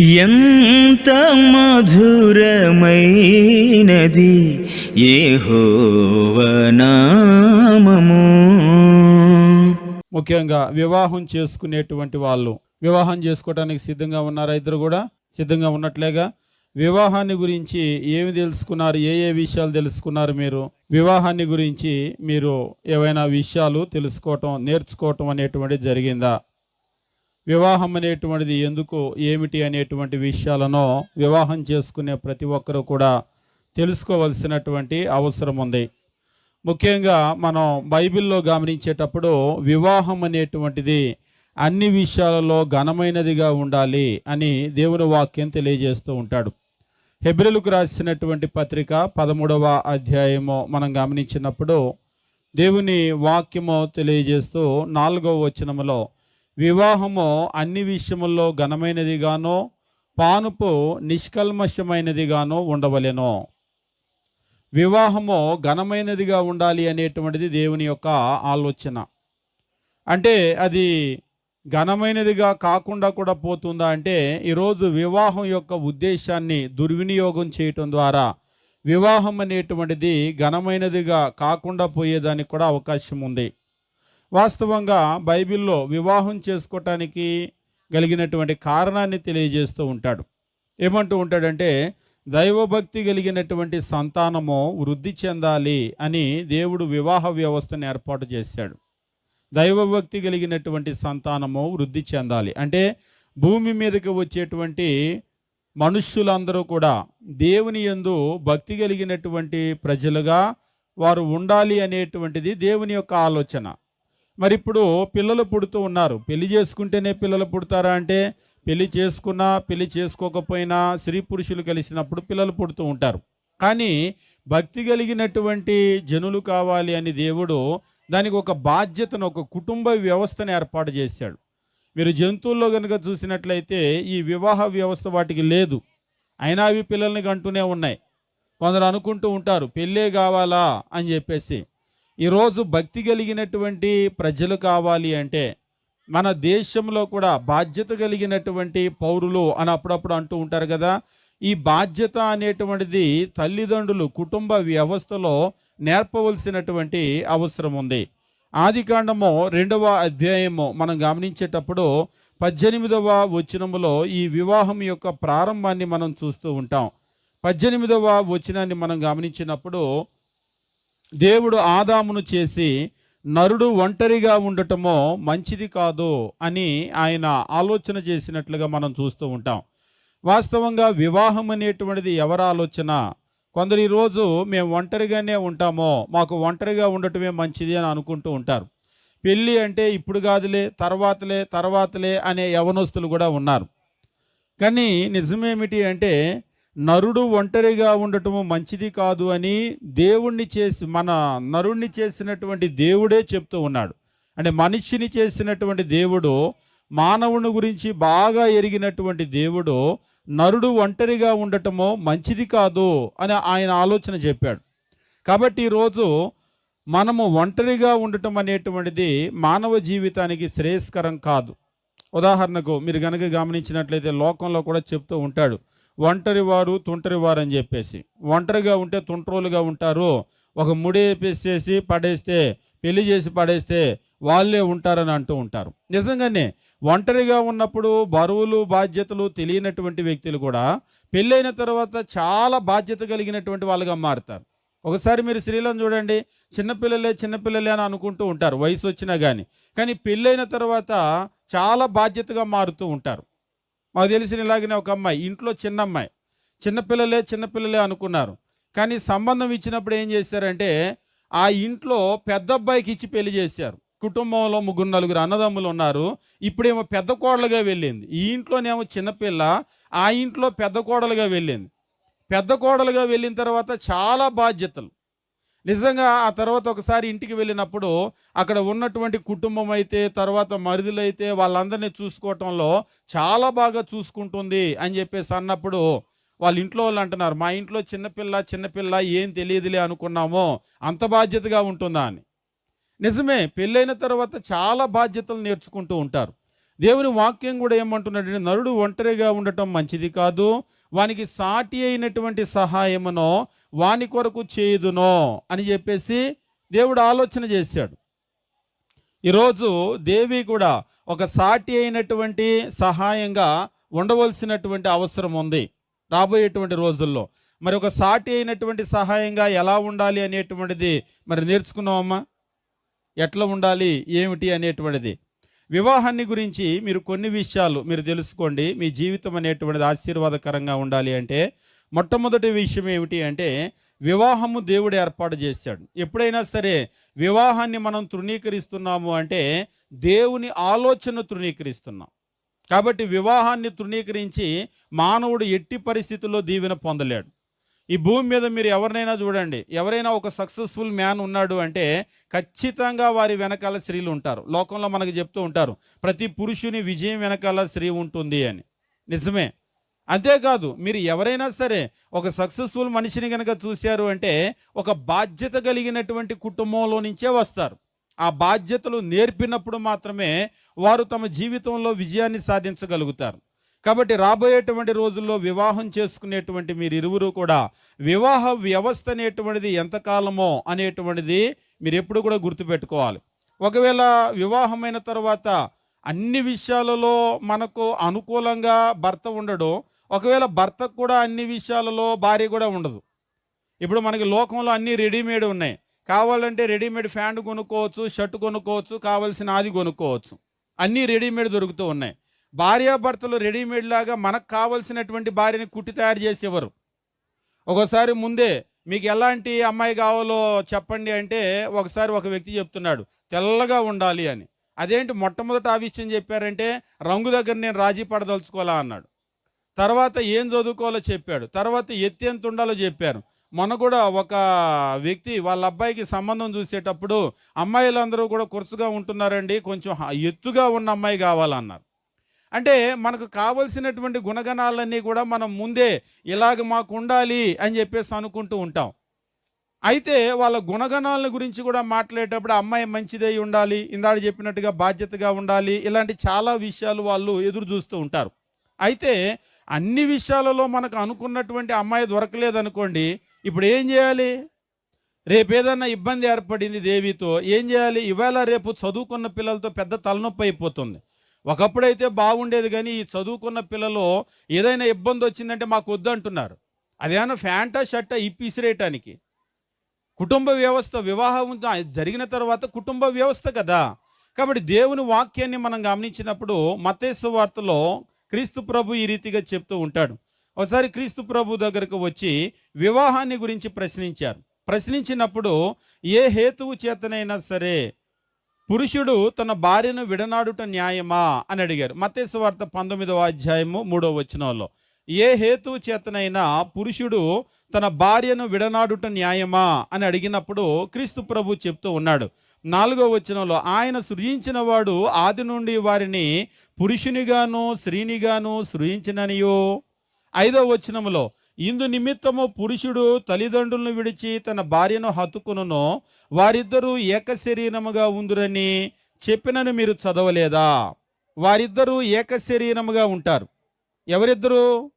ఎంత మధురమైనది ఏహోవనామము ముఖ్యంగా వివాహం చేసుకునేటువంటి వాళ్ళు వివాహం చేసుకోవడానికి సిద్ధంగా ఉన్నారా ఇద్దరు కూడా? సిద్ధంగా ఉన్నట్లేగా? వివాహాన్ని గురించి ఏమి తెలుసుకున్నారు? ఏ ఏ విషయాలు తెలుసుకున్నారు మీరు? వివాహాన్ని గురించి మీరు ఏవైనా విషయాలు తెలుసుకోవటం నేర్చుకోవటం అనేటువంటిది జరిగిందా? వివాహం అనేటువంటిది ఎందుకు ఏమిటి అనేటువంటి విషయాలను వివాహం చేసుకునే ప్రతి ఒక్కరూ కూడా తెలుసుకోవలసినటువంటి అవసరం ఉంది. ముఖ్యంగా మనం బైబిల్లో గమనించేటప్పుడు వివాహం అనేటువంటిది అన్ని విషయాలలో ఘనమైనదిగా ఉండాలి అని దేవుని వాక్యం తెలియజేస్తూ ఉంటాడు. హెబ్రిలకు రాసినటువంటి పత్రిక పదమూడవ అధ్యాయము మనం గమనించినప్పుడు దేవుని వాక్యము తెలియజేస్తూ నాలుగవ వచనములో వివాహము అన్ని విషయముల్లో ఘనమైనదిగానో పానుపు నిష్కల్మషమైనదిగానో ఉండవలెను. వివాహము ఘనమైనదిగా ఉండాలి అనేటువంటిది దేవుని యొక్క ఆలోచన. అంటే అది ఘనమైనదిగా కాకుండా కూడా పోతుందా అంటే ఈరోజు వివాహం యొక్క ఉద్దేశాన్ని దుర్వినియోగం చేయటం ద్వారా వివాహం అనేటువంటిది ఘనమైనదిగా కాకుండా పోయేదానికి కూడా అవకాశం ఉంది. వాస్తవంగా బైబిల్లో వివాహం చేసుకోవటానికి కలిగినటువంటి కారణాన్ని తెలియజేస్తూ ఉంటాడు. ఏమంటూ ఉంటాడంటే దైవభక్తి కలిగినటువంటి సంతానము వృద్ధి చెందాలి అని దేవుడు వివాహ వ్యవస్థను ఏర్పాటు చేశాడు. దైవభక్తి కలిగినటువంటి సంతానము వృద్ధి చెందాలి. అంటే భూమి మీదకి వచ్చేటువంటి మనుష్యులందరూ కూడా దేవుని యందు భక్తి కలిగినటువంటి ప్రజలుగా వారు ఉండాలి అనేటువంటిది దేవుని యొక్క ఆలోచన. మరి ఇప్పుడు పిల్లలు పుడుతూ ఉన్నారు. పెళ్ళి చేసుకుంటేనే పిల్లలు పుడతారా అంటే పెళ్ళి చేసుకున్నా పెళ్ళి చేసుకోకపోయినా స్త్రీ పురుషులు కలిసినప్పుడు పిల్లలు పుడుతూ ఉంటారు. కానీ భక్తి కలిగినటువంటి జనులు కావాలి అని దేవుడు దానికి ఒక బాధ్యతను ఒక కుటుంబ వ్యవస్థను ఏర్పాటు చేశాడు. మీరు జంతువుల్లో కనుక చూసినట్లయితే ఈ వివాహ వ్యవస్థ వాటికి లేదు. అయినా అవి పిల్లల్ని కంటూనే ఉన్నాయి. కొందరు అనుకుంటూ ఉంటారు పెళ్ళే కావాలా? అని చెప్పేసి. ఈరోజు భక్తి కలిగినటువంటి ప్రజలు కావాలి అంటే మన దేశంలో కూడా బాధ్యత కలిగినటువంటి పౌరులు అని అప్పుడప్పుడు అంటూ ఉంటారు కదా. ఈ బాధ్యత అనేటువంటిది తల్లిదండ్రులు కుటుంబ వ్యవస్థలో నేర్పవలసినటువంటి అవసరం ఉంది. ఆది కాండము రెండవ అధ్యాయము మనం గమనించేటప్పుడు పద్దెనిమిదవ వచనములో ఈ వివాహం యొక్క ప్రారంభాన్ని మనం చూస్తూ ఉంటాం. పద్దెనిమిదవ వచనాన్ని మనం గమనించినప్పుడు దేవుడు ఆదామును చేసి నరుడు ఒంటరిగా ఉండటమో మంచిది కాదు అని ఆయన ఆలోచన చేసినట్లుగా మనం చూస్తూ ఉంటాం. వాస్తవంగా వివాహం అనేటువంటిది ఎవరి ఆలోచన? కొందరు ఈరోజు మేము ఒంటరిగానే ఉంటామో మాకు ఒంటరిగా ఉండటమే మంచిది అని అనుకుంటూ ఉంటారు. పెళ్ళి అంటే ఇప్పుడు కాదులే తర్వాతలే తర్వాతలే అనే యవనస్తులు కూడా ఉన్నారు. కానీ నిజమేమిటి అంటే నరుడు ఒంటరిగా ఉండటము మంచిది కాదు అని దేవుణ్ణి చేసి మన నరుణ్ణి చేసినటువంటి దేవుడే చెప్తూ ఉన్నాడు. అంటే మనిషిని చేసినటువంటి దేవుడు మానవుని గురించి బాగా ఎరిగినటువంటి దేవుడు నరుడు ఒంటరిగా ఉండటము మంచిది కాదు అని ఆయన ఆలోచన చెప్పాడు. కాబట్టి ఈరోజు మనము ఒంటరిగా ఉండటం అనేటువంటిది మానవ జీవితానికి శ్రేయస్కరం కాదు. ఉదాహరణకు మీరు కనుక గమనించినట్లయితే లోకంలో కూడా చెప్తూ ఉంటాడు ఒంటరి వారు తుంటరి వారు అని చెప్పేసి. ఒంటరిగా ఉంటే తుంటరోలుగా ఉంటారు. ఒక ముడేపేసేసి పడేస్తే పెళ్ళి చేసి పడేస్తే వాళ్ళే ఉంటారని అంటూ ఉంటారు. నిజంగానే ఒంటరిగా ఉన్నప్పుడు బరువులు బాధ్యతలు తెలియనటువంటి వ్యక్తులు కూడా పెళ్ళైన తర్వాత చాలా బాధ్యత కలిగినటువంటి వాళ్ళుగా మారుతారు. ఒకసారి మీరు స్త్రీలను చూడండి. చిన్నపిల్లలే చిన్నపిల్లలే అని అనుకుంటూ ఉంటారు. వయసు వచ్చినా కానీ కానీ పెళ్ళైన తర్వాత చాలా బాధ్యతగా మారుతూ ఉంటారు. మాకు తెలిసిన ఇలాగనే ఒక అమ్మాయి ఇంట్లో చిన్న అమ్మాయి. చిన్నపిల్లలే చిన్నపిల్లలే అనుకున్నారు. కానీ సంబంధం ఇచ్చినప్పుడు ఏం చేశారంటే ఆ ఇంట్లో పెద్ద అబ్బాయికి ఇచ్చి పెళ్ళి చేశారు. కుటుంబంలో ముగ్గురు నలుగురు అన్నదమ్ములు ఉన్నారు. ఇప్పుడేమో పెద్ద కోడలుగా వెళ్ళింది. ఈ ఇంట్లోనేమో చిన్నపిల్ల ఆ ఇంట్లో పెద్ద కోడలుగా వెళ్ళింది. పెద్ద కోడలుగా వెళ్ళిన తర్వాత చాలా బాధ్యతలు. నిజంగా ఆ తర్వాత ఒకసారి ఇంటికి వెళ్ళినప్పుడు అక్కడ ఉన్నటువంటి కుటుంబం అయితే తర్వాత మరుదులైతే వాళ్ళందరినీ చూసుకోవటంలో చాలా బాగా చూసుకుంటుంది అని చెప్పేసి అన్నప్పుడు వాళ్ళ ఇంట్లో వాళ్ళు అంటున్నారు మా ఇంట్లో చిన్నపిల్ల చిన్నపిల్ల ఏం తెలియదులే అనుకున్నామో అంత బాధ్యతగా ఉంటుందా? అని. నిజమే పెళ్ళైన తర్వాత చాలా బాధ్యతలు నేర్చుకుంటూ ఉంటారు. దేవుని వాక్యం కూడా ఏమంటున్నాడంటే నరుడు ఒంటరిగా ఉండటం మంచిది కాదు. వానికి సాటి అయినటువంటి సహాయమునో వాని కొరకు చేయుదునో అని చెప్పేసి దేవుడు ఆలోచన చేశాడు. ఈరోజు దేవి కూడా ఒక సాటి అయినటువంటి సహాయంగా ఉండవలసినటువంటి అవసరం ఉంది రాబోయేటువంటి రోజుల్లో. మరి ఒక సాటి అయినటువంటి సహాయంగా ఎలా ఉండాలి అనేటువంటిది మరి నేర్చుకున్నామమ్మా ఎట్లా ఉండాలి? ఏమిటి అనేటువంటిది? వివాహాన్ని గురించి మీరు కొన్ని విషయాలు మీరు తెలుసుకోండి. మీ జీవితం అనేటువంటిది ఆశీర్వాదకరంగా ఉండాలి అంటే మొట్టమొదటి విషయం ఏమిటి అంటే వివాహము దేవుడు ఏర్పాటు చేశాడు. ఎప్పుడైనా సరే వివాహాన్ని మనం తృణీకరిస్తున్నాము అంటే దేవుని ఆలోచన తృణీకరిస్తున్నాం. కాబట్టి వివాహాన్ని తృణీకరించి మానవుడు ఎట్టి పరిస్థితుల్లో దీవెన పొందలేడు. ఈ భూమి మీద మీరు ఎవరినైనా చూడండి. ఎవరైనా ఒక సక్సెస్ఫుల్ మ్యాన్ ఉన్నాడు అంటే ఖచ్చితంగా వారి వెనకాల స్త్రీలు ఉంటారు. లోకంలో మనకు చెప్తూ ఉంటారు ప్రతి పురుషుని విజయం వెనకాల స్త్రీ ఉంటుంది అని. నిజమే? అంతేకాదు మీరు ఎవరైనా సరే ఒక సక్సెస్ఫుల్ మనిషిని కనుక చూశారు అంటే ఒక బాధ్యత కలిగినటువంటి కుటుంబంలో నుంచే వస్తారు. ఆ బాధ్యతలు నేర్పినప్పుడు మాత్రమే వారు తమ జీవితంలో విజయాన్ని సాధించగలుగుతారు. కాబట్టి రాబోయేటువంటి రోజుల్లో వివాహం చేసుకునేటువంటి మీరు ఇరువురు కూడా వివాహ వ్యవస్థ అనేటువంటిది ఎంతకాలమో అనేటువంటిది మీరు ఎప్పుడు కూడా గుర్తుపెట్టుకోవాలి. ఒకవేళ వివాహమైన తర్వాత అన్ని విషయాలలో మనకు అనుకూలంగా భర్త ఉండడం ఒకవేళ భర్తకు కూడా అన్ని విషయాలలో భార్య కూడా ఉండదు. ఇప్పుడు మనకి లోకంలో అన్ని రెడీమేడ్ ఉన్నాయి. కావాలంటే రెడీమేడ్ ఫ్యాంట్ కొనుక్కోవచ్చు షర్ట్ కొనుక్కోవచ్చు కావాల్సిన ఆది కొనుక్కోవచ్చు. అన్నీ రెడీమేడ్ దొరుకుతూ ఉన్నాయి. భార్యాభర్తలు రెడీమేడ్ లాగా మనకు కావలసినటువంటి భార్యని కుట్టి తయారు చేసేవారు. ఒకసారి ముందే మీకు ఎలాంటి అమ్మాయి కావాలో చెప్పండి అంటే ఒకసారి ఒక వ్యక్తి చెప్తున్నాడు తెల్లగా ఉండాలి అని. అదేంటి మొట్టమొదట ఆ విషయం చెప్పారంటే రంగు దగ్గర నేను రాజీ పడదలుచుకోవాలా అన్నాడు. తర్వాత ఏం చదువుకోవాలో చెప్పాడు. తర్వాత ఎత్తి ఎంత ఉండాలో చెప్పారు. మొన్న కూడా ఒక వ్యక్తి వాళ్ళ అబ్బాయికి సంబంధం చూసేటప్పుడు అమ్మాయిలందరూ కూడా కురుసుగా ఉంటున్నారండి కొంచెం ఎత్తుగా ఉన్న అమ్మాయి కావాలన్నారు. అంటే మనకు కావలసినటువంటి గుణగణాలన్నీ కూడా మనం ముందే ఇలాగ మాకు ఉండాలి అని చెప్పేసి అనుకుంటూ ఉంటాం. అయితే వాళ్ళ గుణగణాల గురించి కూడా మాట్లాడేటప్పుడు అమ్మాయి మంచిదై ఉండాలి ఇందాక చెప్పినట్టుగా బాధ్యతగా ఉండాలి ఇలాంటి చాలా విషయాలు వాళ్ళు ఎదురు చూస్తూ ఉంటారు. అయితే అన్ని విషయాలలో మనకు అనుకున్నటువంటి అమ్మాయి దొరకలేదనుకోండి ఇప్పుడు ఏం చేయాలి? రేపు ఏదన్నా ఇబ్బంది ఏర్పడింది దేవితో ఏం చేయాలి? ఇవాళ రేపు చదువుకున్న పిల్లలతో పెద్ద తలనొప్పి అయిపోతుంది. ఒకప్పుడైతే బాగుండేది కానీ ఈ చదువుకున్న పిల్లలు ఏదైనా ఇబ్బంది వచ్చిందంటే మాకు వద్దంటున్నారు. అదేమన్నా ఫ్యాంటా షర్టా ఇప్పిసిరేయటానికి కుటుంబ వ్యవస్థ వివాహం జరిగిన తర్వాత కుటుంబ వ్యవస్థ కదా. కాబట్టి దేవుని వాక్యాన్ని మనం గమనించినప్పుడు మతేశ్వ వార్తలో క్రీస్తు ప్రభు ఈ రీతిగా చెప్తూ ఉంటాడు. ఒకసారి క్రీస్తు ప్రభు దగ్గరకు వచ్చి వివాహాన్ని గురించి ప్రశ్నించారు. ప్రశ్నించినప్పుడు ఏ హేతువు చేతనైనా సరే పురుషుడు తన భార్యను విడనాడుట న్యాయమా అని అడిగారు. మతేసు వార్త పంతొమ్మిదవ అధ్యాయము మూడవ వచనంలో ఏ హేతువు చేతనైనా పురుషుడు తన భార్యను విడనాడుట న్యాయమా అని అడిగినప్పుడు క్రీస్తు ప్రభు చెప్తూ ఉన్నాడు. నాలుగో వచనంలో ఆయన సృజించిన వాడు ఆది నుండి వారిని పురుషునిగాను స్త్రీనిగాను సృజించిననియో. ఐదో వచనములో ఇందు నిమిత్తము పురుషుడు తల్లిదండ్రులను విడిచి తన భార్యను హత్తుకును వారిద్దరూ ఏక శరీరముగా ఉందిరని చెప్పినను మీరు చదవలేదా? వారిద్దరూ ఏక శరీరముగా ఉంటారు. ఎవరిద్దరు?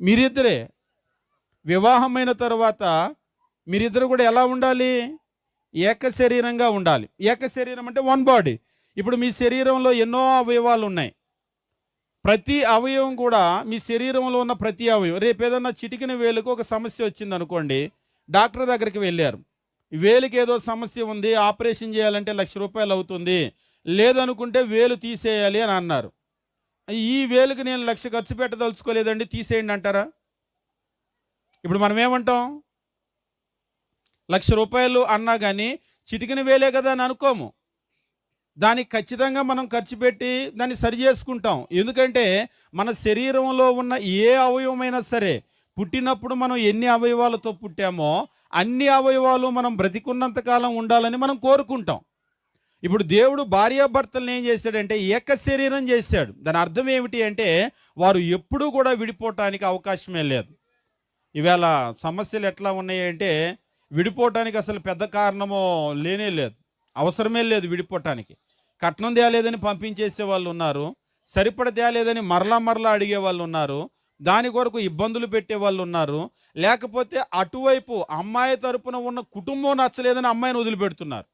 మీరిద్దరే. వివాహమైన తర్వాత మీరిద్దరు కూడా ఎలా ఉండాలి? ఏక శరీరంగా ఉండాలి. ఏక శరీరం అంటే వన్ బాడీ ఇప్పుడు మీ శరీరంలో ఎన్నో అవయవాలు ఉన్నాయి. ప్రతి అవయవం కూడా మీ శరీరంలో ఉన్న ప్రతి అవయవం. రేపు ఏదన్నా చిటికిన వేలుకు ఒక సమస్య వచ్చింది అనుకోండి డాక్టర్ దగ్గరికి వెళ్ళారు. వేలుకి ఏదో సమస్య ఉంది ఆపరేషన్ చేయాలంటే లక్ష రూపాయలు అవుతుంది లేదనుకుంటే వేలు తీసేయాలి అని అన్నారు. ఈ వేలుకి నేను లక్ష ఖర్చు పెట్టదలుచుకోలేదండి తీసేయండి అంటారా? ఇప్పుడు మనం ఏమంటాం లక్ష రూపాయలు అన్నా కానీ చిటికిన వేలే కదా అని అనుకోము. దానికి ఖచ్చితంగా మనం ఖర్చు పెట్టి దాన్ని సరి చేసుకుంటాం. ఎందుకంటే మన శరీరంలో ఉన్న ఏ అవయవమైనా సరే పుట్టినప్పుడు మనం ఎన్ని అవయవాలతో పుట్టామో అన్ని అవయవాలు మనం బ్రతికున్నంత కాలం ఉండాలని మనం కోరుకుంటాం. ఇప్పుడు దేవుడు భార్యాభర్తలను ఏం చేశాడంటే ఏక శరీరం చేశాడు. దాని అర్థం ఏమిటి అంటే వారు ఎప్పుడూ కూడా విడిపోవటానికి అవకాశమే లేదు. ఇవాళ సమస్యలు ఎట్లా ఉన్నాయంటే విడిపోవటానికి అసలు పెద్ద కారణమో లేనే లేదు. అవసరమే లేదు విడిపోవటానికి. కట్నం తేలేదని పంపించేసే వాళ్ళు ఉన్నారు. సరిపడ తేలేదని మరలా మరలా అడిగే వాళ్ళు ఉన్నారు. దాని కొరకు ఇబ్బందులు పెట్టే వాళ్ళు ఉన్నారు. లేకపోతే అటువైపు అమ్మాయి తరపున ఉన్న కుటుంబం నచ్చలేదని అమ్మాయిని వదిలిపెడుతున్నారు.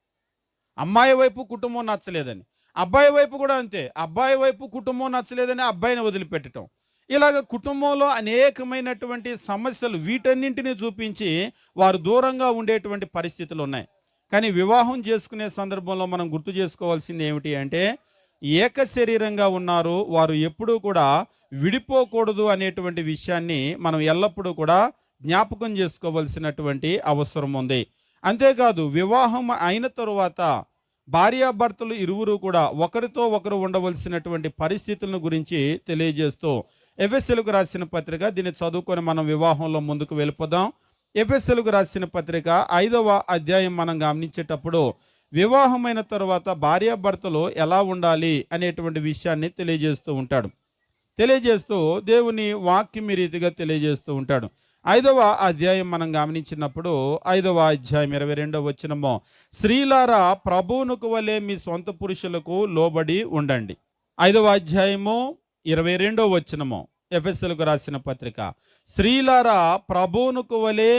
అమ్మాయి వైపు కుటుంబం నచ్చలేదని. అబ్బాయి వైపు కూడా అంతే. అబ్బాయి వైపు కుటుంబం నచ్చలేదని అబ్బాయిని వదిలిపెట్టడం. ఇలాగ కుటుంబంలో అనేకమైనటువంటి సమస్యలు వీటన్నింటినీ చూపించి వారు దూరంగా ఉండేటువంటి పరిస్థితులు ఉన్నాయి. కానీ వివాహం చేసుకునే సందర్భంలో మనం గుర్తు చేసుకోవాల్సింది ఏమిటి అంటే ఏక శరీరంగా ఉన్నారు వారు ఎప్పుడూ కూడా విడిపోకూడదు అనేటువంటి విషయాన్ని మనం ఎల్లప్పుడూ కూడా జ్ఞాపకం చేసుకోవలసినటువంటి అవసరం ఉంది. అంతేకాదు వివాహం అయిన తరువాత భార్యాభర్తలు ఇరువురు కూడా ఒకరితో ఒకరు ఉండవలసినటువంటి పరిస్థితులను గురించి తెలియజేస్తూ ఎఫ్ఎస్ఎల్కు రాసిన పత్రిక దీన్ని చదువుకొని మనం వివాహంలో ముందుకు వెళ్ళిపోదాం. ఎఫ్ఎస్ఎల్కు రాసిన పత్రిక ఐదవ అధ్యాయం మనం గమనించేటప్పుడు వివాహమైన తర్వాత భార్యాభర్తలు ఎలా ఉండాలి అనేటువంటి విషయాన్ని తెలియజేస్తూ ఉంటాడు. తెలియజేస్తూ దేవుని వాక్యం రీతిగా తెలియజేస్తూ ఉంటాడు. ఐదవ అధ్యాయం మనం గమనించినప్పుడు ఐదవ అధ్యాయం ఇరవై రెండవ వచ్చినమో స్త్రీలారా ప్రభువునుకు వలె మీ సొంత పురుషులకు లోబడి ఉండండి. ఐదవ అధ్యాయము ఇరవై రెండవ వచ్చినము ఎఫ్ఎస్ఎల్కు రాసిన పత్రిక. స్త్రీలారా ప్రభువునుకు వలె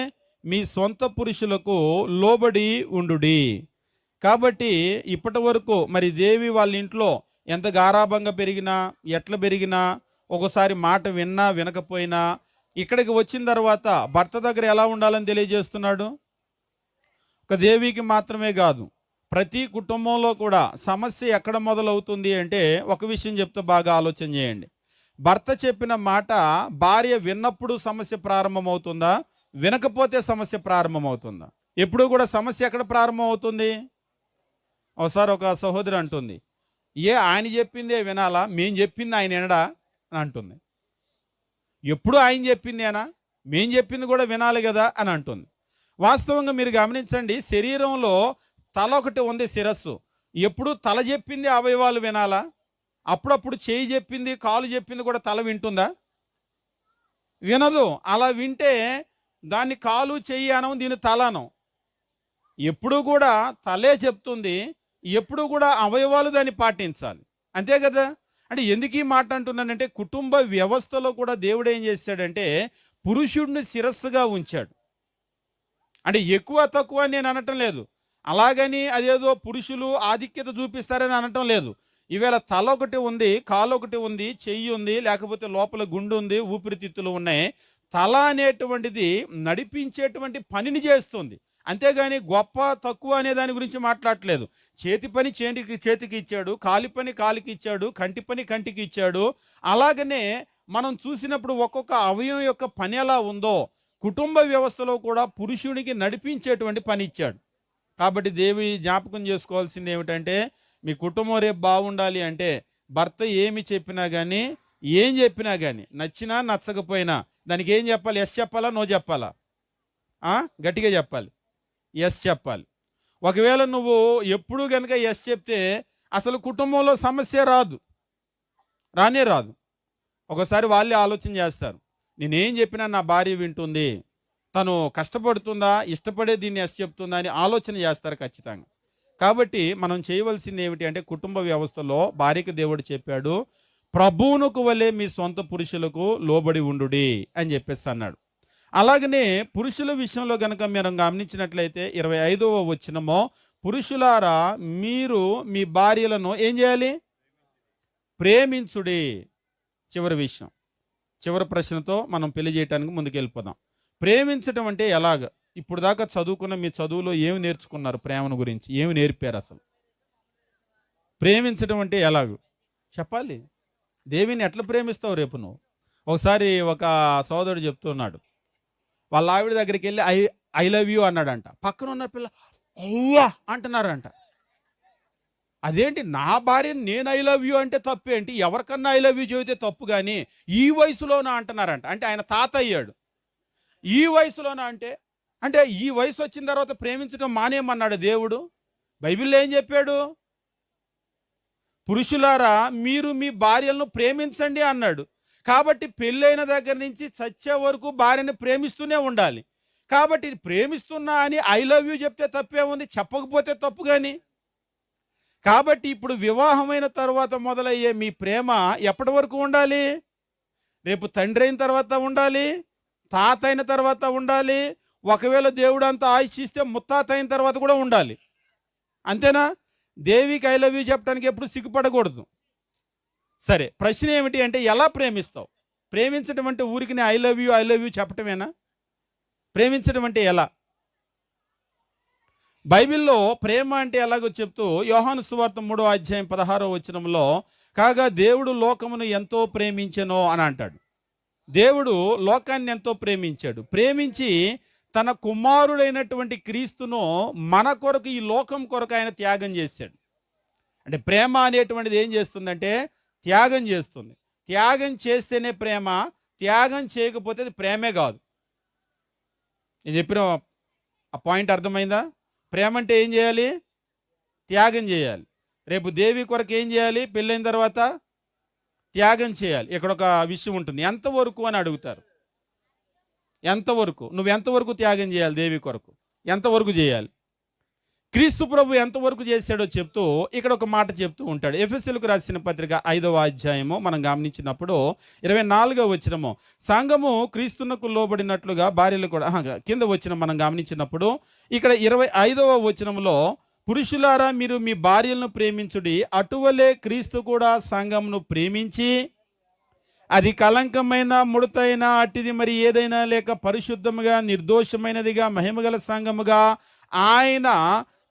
మీ సొంత పురుషులకు లోబడి ఉండుడి. కాబట్టి ఇప్పటి వరకు మరి దేవి వాళ్ళ ఇంట్లో ఎంత గారాభంగా పెరిగినా ఎట్ల పెరిగినా ఒకసారి మాట విన్నా వినకపోయినా ఇక్కడికి వచ్చిన తర్వాత భర్త దగ్గర ఎలా ఉండాలని తెలియజేస్తున్నాడు? ఒక దేవికి మాత్రమే కాదు. ప్రతి కుటుంబంలో కూడా సమస్య ఎక్కడ మొదలవుతుంది అంటే ఒక విషయం చెప్తే బాగా ఆలోచన చేయండి. భర్త చెప్పిన మాట భార్య విన్నప్పుడు సమస్య ప్రారంభమవుతుందా? వినకపోతే సమస్య ప్రారంభమవుతుందా? ఎప్పుడు కూడా సమస్య ఎక్కడ ప్రారంభమవుతుంది? ఒకసారి ఒక సహోదరి అంటుంది ఏ ఆయన చెప్పిందే వినాలా? మేం చెప్పింది ఆయన వినడా? అని అంటుంది. ఎప్పుడు ఆయన చెప్పిందేనా మేం చెప్పింది కూడా వినాలి కదా? అని అంటుంది. వాస్తవంగా మీరు గమనించండి శరీరంలో తల ఒకటి ఉంది శిరస్సు. ఎప్పుడు తల చెప్పింది అవయవాలు వినాలా? అప్పుడప్పుడు చేయి చెప్పింది కాలు చెప్పింది కూడా తల వింటుందా? వినదు. అలా వింటే దాన్ని కాలు చెయ్యి అనం దీని తల అనం. ఎప్పుడు కూడా తలే చెప్తుంది ఎప్పుడు కూడా అవయవాలు దాన్ని పాటించాలి. అంతే కదా? అంటే ఎందుకు ఈ మాట అంటున్నానంటే కుటుంబ వ్యవస్థలో కూడా దేవుడు ఏం చేశాడంటే పురుషుడిని శిరస్సుగా ఉంచాడు. అంటే ఎక్కువ తక్కువ నేను అనటం లేదు. అలాగని అదేదో పురుషులు ఆధిక్యత చూపిస్తారని అనటం లేదు. ఈవేళ తల ఒకటి ఉంది కాలు ఒకటి ఉంది చెయ్యి ఉంది లేకపోతే లోపల గుండు ఉంది ఊపిరితిత్తులు ఉన్నాయి. తల అనేటువంటిది నడిపించేటువంటి పనిని చేస్తుంది. అంతేగాని గొప్ప తక్కువ అనే దాని గురించి మాట్లాడట్లేదు. చేతి పని చేతికి చేతికి ఇచ్చాడు కాలి పని కాలికి ఇచ్చాడు కంటి పని కంటికి ఇచ్చాడు. అలాగనే మనం చూసినప్పుడు ఒక్కొక్క అవయవం యొక్క పని ఎలా ఉందో కుటుంబ వ్యవస్థలో కూడా పురుషునికి నడిపించేటువంటి పని ఇచ్చాడు. కాబట్టి దేవి జ్ఞాపకం చేసుకోవాల్సింది ఏమిటంటే మీ కుటుంబం రేపు బాగుండాలి అంటే భర్త ఏమి చెప్పినా కానీ ఏం చెప్పినా కానీ నచ్చినా నచ్చకపోయినా దానికి ఏం చెప్పాలి? ఎస్ చెప్పాలా? నో చెప్పాలా? గట్టిగా చెప్పాలి. ఎస్ చెప్పాలి. ఒకవేళ నువ్వు ఎప్పుడు కనుక ఎస్ చెప్తే అసలు కుటుంబంలో సమస్య రాదు. రానే రాదు. ఒకసారి వాళ్ళే ఆలోచన చేస్తారు. నేనేం చెప్పినా నా భార్య వింటుంది. తను కష్టపడుతుందా ఇష్టపడే దీన్ని ఎస్ చెప్తుందా అని ఆలోచన చేస్తారు ఖచ్చితంగా. కాబట్టి మనం చేయవలసింది ఏమిటి అంటే కుటుంబ వ్యవస్థలో భార్యకు దేవుడు చెప్పాడు ప్రభువునకు వలె మీ సొంత పురుషులకు లోబడి ఉండుడి అని చెప్పేసి అన్నాడు. అలాగనే పురుషుల విషయంలో కనుక మనం గమనించినట్లయితే ఇరవై ఐదవ వచ్చినమో పురుషులారా మీరు మీ భార్యలను ఏం చేయాలి? ప్రేమించుడి చివరి విషయం. చివరి ప్రశ్నతో మనం పెళ్ళి చేయడానికి ముందుకు ప్రేమించటం ప్రేమించడం అంటే ఎలాగ? ఇప్పుడు దాకా చదువుకున్న మీ చదువులో ఏమి నేర్చుకున్నారు ప్రేమను గురించి? ఏమి నేర్పారు అసలు? ప్రేమించడం అంటే ఎలాగ? చెప్పాలి. దేవిని ఎట్లా ప్రేమిస్తావు రేపు నువ్వు? ఒకసారి ఒక సోదరుడు చెప్తున్నాడు. వాళ్ళ ఆవిడ దగ్గరికి వెళ్ళి ఐ ఐ లవ్ యూ అన్నాడంట. పక్కన ఉన్న పిల్ల అవ్వా అంటున్నారంట. అదేంటి? నా భార్య నేను ఐ లవ్ యూ అంటే తప్పేంటి? ఎవరికన్నా ఐ లవ్ యూ చెబితే తప్పు కానీ ఈ వయసులోనా అంటున్నారంట. అంటే ఆయన తాత అయ్యాడు ఈ వయసులోనా అంటే? అంటే ఈ వయసు వచ్చిన తర్వాత ప్రేమించడం మానేయమన్నాడు దేవుడు. బైబిల్లో ఏం చెప్పాడు? పురుషులారా మీరు మీ భార్యలను ప్రేమించండి అన్నాడు. కాబట్టి పెళ్ళైన దగ్గర నుంచి చచ్చే వరకు భార్యని ప్రేమిస్తూనే ఉండాలి. కాబట్టి ప్రేమిస్తున్నా అని ఐ లవ్ యూ చెప్తే తప్పేముంది? చెప్పకపోతే తప్పు కానీ. కాబట్టి ఇప్పుడు వివాహమైన తర్వాత మొదలయ్యే మీ ప్రేమ ఎప్పటి వరకు ఉండాలి? రేపు తండ్రి అయిన తర్వాత ఉండాలి? తాత అయిన తర్వాత ఉండాలి. ఒకవేళ దేవుడు అంత ఆయుష్ ఇస్తే ముత్తాత అయిన తర్వాత కూడా ఉండాలి. అంతేనా? దేవికి ఐ లవ్ యూ చెప్పడానికి ఎప్పుడు సిగ్గుపడకూడదు. సరే ప్రశ్న ఏమిటి అంటే ఎలా ప్రేమిస్తావు? ప్రేమించడం అంటే ఊరికి I love you I love you చెప్పటమేనా? ప్రేమించడం అంటే ఎలా? బైబిల్లో ప్రేమ అంటే ఎలాగో చెప్తూ యోహాను సువార్త మూడో అధ్యాయం పదహారో వచనంలో కాగా దేవుడు లోకమును ఎంతో ప్రేమించెనో అని అంటాడు. దేవుడు లోకాన్ని ఎంతో ప్రేమించాడు. ప్రేమించి తన కుమారుడైనటువంటి క్రీస్తును మన కొరకు ఈ లోకం కొరకు ఆయన త్యాగం చేశాడు. అంటే ప్రేమ అనేటువంటిది ఏం చేస్తుందంటే త్యాగం చేస్తుంది. త్యాగం చేస్తేనే ప్రేమ త్యాగం చేయకపోతే అది ప్రేమే కాదు. నేను చెప్పిన ఆ పాయింట్ అర్థమైందా? ప్రేమ అంటే ఏం చేయాలి? త్యాగం చేయాలి. రేపు దేవి కొరకు ఏం చేయాలి? పెళ్ళైన తర్వాత త్యాగం చేయాలి. ఇక్కడ ఒక విషయం ఉంటుంది. ఎంతవరకు అని అడుగుతారు. ఎంతవరకు నువ్వు ఎంతవరకు త్యాగం చేయాలి దేవి కొరకు? ఎంతవరకు చేయాలి? క్రీస్తు ప్రభు ఎంతవరకు చేశాడో చెప్తూ ఇక్కడ ఒక మాట చెప్తూ ఉంటాడు. ఎఫ్ఎస్ఎల్కు రాసిన పత్రిక ఐదవ అధ్యాయము మనం గమనించినప్పుడు ఇరవై నాలుగవ వచ్చినము సంఘము క్రీస్తునకు లోబడినట్లుగా భార్యలు కూడా కింద వచ్చిన మనం గమనించినప్పుడు ఇక్కడ ఇరవై ఐదవ వచనంలో పురుషులారా మీరు మీ భార్యలను ప్రేమించుడి అటువలే క్రీస్తు కూడా సంఘంను ప్రేమించి అది కలంకమైన ముడతైన అట్టిది మరి ఏదైనా లేక పరిశుద్ధముగా నిర్దోషమైనదిగా మహిమగల సంఘముగా ఆయన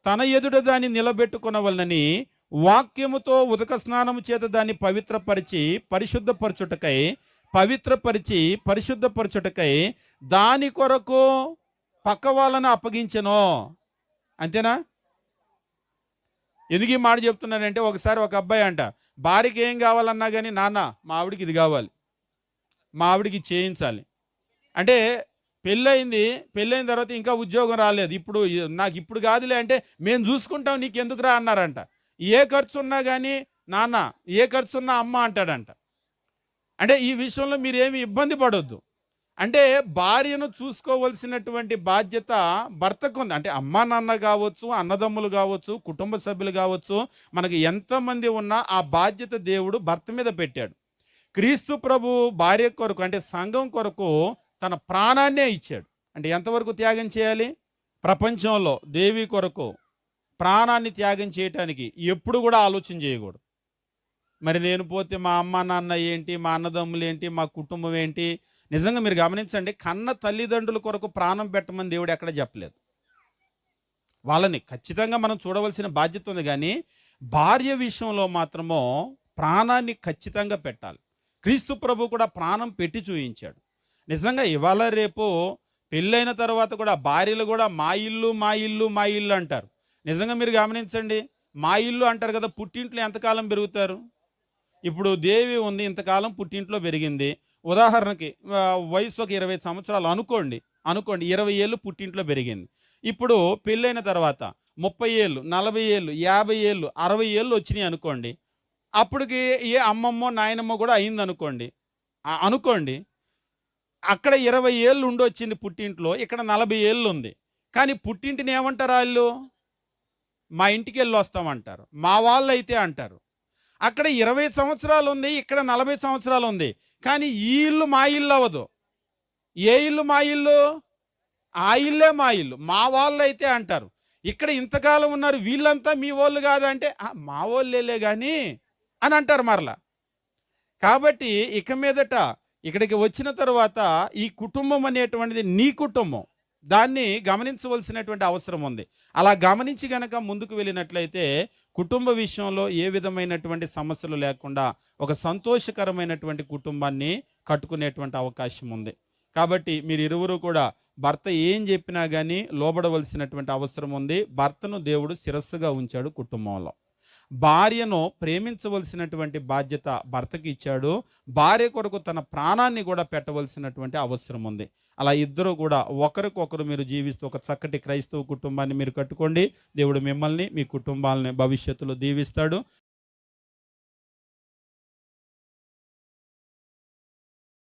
తన ఎదుట దాన్ని నిలబెట్టుకునవలనని వాక్యముతో ఉదక స్నానము చేత దాన్ని పవిత్రపరిచి పరిశుద్ధపరచుటకై పవిత్రపరిచి పరిశుద్ధపరచుటకై దాని కొరకు పక్క వాళ్ళను అప్పగించెను. అంతేనా? ఎందుకు ఈ మాట చెప్తున్నానంటే ఒకసారి ఒక అబ్బాయి అంట భార్యకి ఏం కావాలన్నా కానీ నాన్న మా ఆవిడికి ఇది కావాలి. మా ఆవిడకి చేయించాలి. అంటే పెళ్ళయింది పెళ్ళైన తర్వాత ఇంకా ఉద్యోగం రాలేదు. ఇప్పుడు నాకు ఇప్పుడు కాదులే అంటే మేము చూసుకుంటాం నీకు ఎందుకురా అన్నారంట. ఏ ఖర్చు ఉన్నా కానీ నాన్న ఏ ఖర్చు ఉన్నా అమ్మ అంటాడంట. అంటే ఈ విషయంలో మీరు ఏమి ఇబ్బంది పడొద్దు. అంటే భార్యను చూసుకోవలసినటువంటి బాధ్యత భర్తకు ఉంది. అంటే అమ్మా నాన్న కావచ్చు అన్నదమ్ములు కావచ్చు కుటుంబ సభ్యులు కావచ్చు మనకి ఎంతమంది ఉన్నా ఆ బాధ్యత దేవుడు భర్త మీద పెట్టాడు. క్రీస్తు ప్రభు భార్య కొరకు అంటే సంఘం కొరకు తన ప్రాణాన్నే ఇచ్చాడు. అంటే ఎంతవరకు త్యాగం చేయాలి? ప్రపంచంలో దేవి కొరకు ప్రాణాన్ని త్యాగం చేయటానికి ఎప్పుడు కూడా ఆలోచన చేయకూడదు. మరి నేను పోతే మా అమ్మ నాన్న ఏంటి మా అన్నదమ్ములు ఏంటి మా కుటుంబం ఏంటి నిజంగా మీరు గమనించండి కన్న తల్లిదండ్రుల కొరకు ప్రాణం పెట్టమని దేవుడు ఎక్కడ చెప్పలేదు. వాళ్ళని ఖచ్చితంగా మనం చూడవలసిన బాధ్యత ఉంది కానీ భార్య విషయంలో మాత్రమో ప్రాణాన్ని ఖచ్చితంగా పెట్టాలి. క్రీస్తు ప్రభు కూడా ప్రాణం పెట్టి చూయించాడు. నిజంగా ఇవాళ రేపు పెళ్ళైన తర్వాత కూడా భార్యలు కూడా మా ఇల్లు మా ఇల్లు మా ఇల్లు అంటారు. నిజంగా మీరు గమనించండి మా ఇల్లు అంటారు కదా పుట్టింట్లో ఎంతకాలం పెరుగుతారు? ఇప్పుడు దేవి ఉంది ఇంతకాలం పుట్టింట్లో పెరిగింది. ఉదాహరణకి వయసు ఒక ఇరవై సంవత్సరాలు అనుకోండి అనుకోండి ఇరవై ఏళ్ళు పుట్టింట్లో పెరిగింది. ఇప్పుడు పెళ్ళైన తర్వాత ముప్పై ఏళ్ళు నలభై ఏళ్ళు యాభై ఏళ్ళు అరవై ఏళ్ళు వచ్చినాయి అనుకోండి అప్పటికి ఏ అమ్మమ్మో నాయనమ్మో కూడా అయింది అనుకోండి అనుకోండి అక్కడ ఇరవై ఏళ్ళు ఉండొచ్చింది పుట్టింట్లో ఇక్కడ నలభై ఏళ్ళు ఉంది. కానీ పుట్టింటిని ఏమంటారు వాళ్ళు? మా ఇంటికి వెళ్ళి వస్తామంటారు మా వాళ్ళు అయితే అంటారు అక్కడ ఇరవై సంవత్సరాలు ఉంది ఇక్కడ నలభై సంవత్సరాలు ఉంది కానీ ఈ ఇల్లు మా ఇల్లు అవ్వదు. ఏ ఇల్లు మా ఇల్లు? ఆ ఇల్లే మా ఇల్లు. మా వాళ్ళు అయితే అంటారు. ఇక్కడ ఇంతకాలం ఉన్నారు వీళ్ళంతా మీ వాళ్ళు కాదంటే మా వాళ్ళేలే కానీ అని అంటారు మరలా. కాబట్టి ఇక మీదట ఇక్కడికి వచ్చిన తర్వాత ఈ కుటుంబం అనేటువంటిది నీ కుటుంబం. దాన్ని గమనించవలసినటువంటి అవసరం ఉంది. అలా గమనించి గనక ముందుకు వెళ్ళినట్లయితే కుటుంబ విషయంలో ఏ విధమైనటువంటి సమస్యలు లేకుండా ఒక సంతోషకరమైనటువంటి కుటుంబాన్ని కట్టుకునేటువంటి అవకాశం ఉంది. కాబట్టి మీరు ఇరువురు కూడా భర్త ఏం చెప్పినా కానీ లోబడవలసినటువంటి అవసరం ఉంది. భర్తను దేవుడు శిరస్సుగా ఉంచాడు కుటుంబంలో. భార్యను ప్రేమించవలసినటువంటి బాధ్యత భర్తకి ఇచ్చాడు. భార్య కొరకు తన ప్రాణాన్ని కూడా పెట్టవలసినటువంటి అవసరం ఉంది. అలా ఇద్దరు కూడా ఒకరికొకరు మీరు జీవిస్తూ ఒక చక్కటి క్రైస్తవ కుటుంబాన్ని మీరు కట్టుకోండి. దేవుడు మిమ్మల్ని మీ కుటుంబాలని భవిష్యత్తులో దీవిస్తాడు.